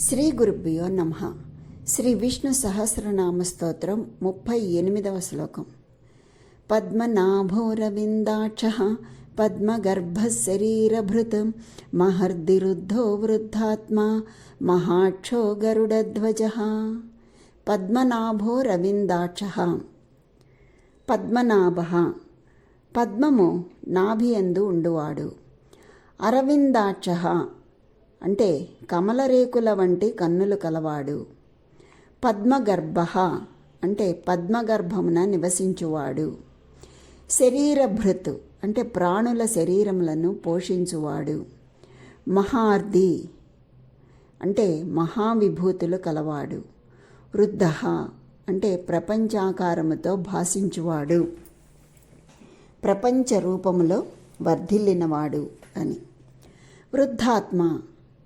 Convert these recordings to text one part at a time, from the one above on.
శ్రీ గురుభ్యో నమ. శ్రీ విష్ణు సహస్రనామ స్తోత్రం ముప్పై ఎనిమిదవ శ్లోకం. పద్మనాభోరవిందాక్ష పద్మగర్భశరీరభృతం మహర్దిరుద్ధో వృద్ధాత్మా మహాక్షో గరుడధ్వజ పద్మనాభోరవిందాక్ష. పద్మనాభ. పద్మము నాభియందు ఉండువాడు. అరవిందాక్ష. అంటే కమలరేకుల వంటి కన్నులు కలవాడు. పద్మగర్భ అంటే పద్మగర్భమున నివసించువాడు. శరీరభృతు అంటే ప్రాణుల శరీరములను పోషించువాడు. మహార్ది అంటే మహావిభూతులు కలవాడు. వృద్ధ అంటే ప్రపంచాకారముతో భాషించువాడు. ప్రపంచ రూపములో వర్ధిల్లినవాడు అని. వృద్ధాత్మ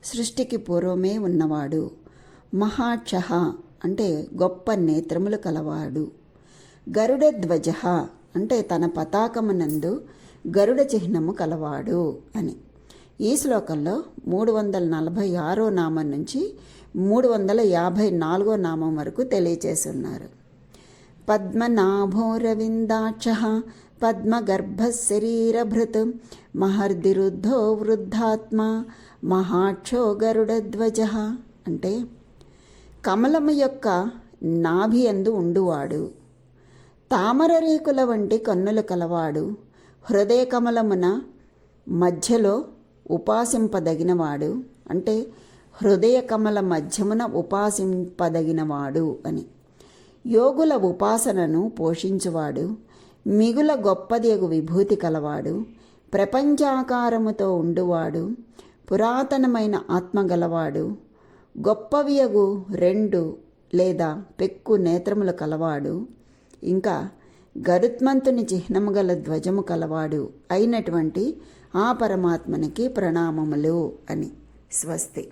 సృష్టికి పూర్వమే ఉన్నవాడు. మహాక్ష అంటే గొప్ప నేత్రములు కలవాడు. గరుడ ధ్వజ అంటే తన పతాకమునందు గరుడ చిహ్నము కలవాడు అని. ఈ శ్లోకంలో మూడు వందల నలభై ఆరో నామం నుంచి మూడు వందల యాభై నాలుగో నామం వరకు తెలియచేస్తున్నారు. పద్మనాభోరవిందాక్ష పద్మగర్భశరీరభృత్ మహర్దిరుద్ధో వృద్ధాత్మ మహాక్షో గరుడధ్వజ అంటే కమలము యొక్క నాభి అందు ఉండువాడు. తామర రేకుల వంటి కన్నులు కలవాడు. హృదయ కమలమున మధ్యలో ఉపాసింపదగినవాడు. అంటే హృదయ కమల మధ్యమున ఉపాసింపదగినవాడు అని. యోగుల ఉపాసనను పోషించువాడు మిగుల గొప్పదేగు విభూతి కలవాడు ప్రపంచాకారముతో ఉండువాడు పురాతనమైన ఆత్మ గలవాడు గొప్పవియగు రెండు లేదా పెక్కు నేత్రములు కలవాడు ఇంకా గరుత్మంతుని చిహ్నము గల ధ్వజము కలవాడు అయినటువంటి ఆ పరమాత్మనికి ప్రణామములు అని స్వస్తి.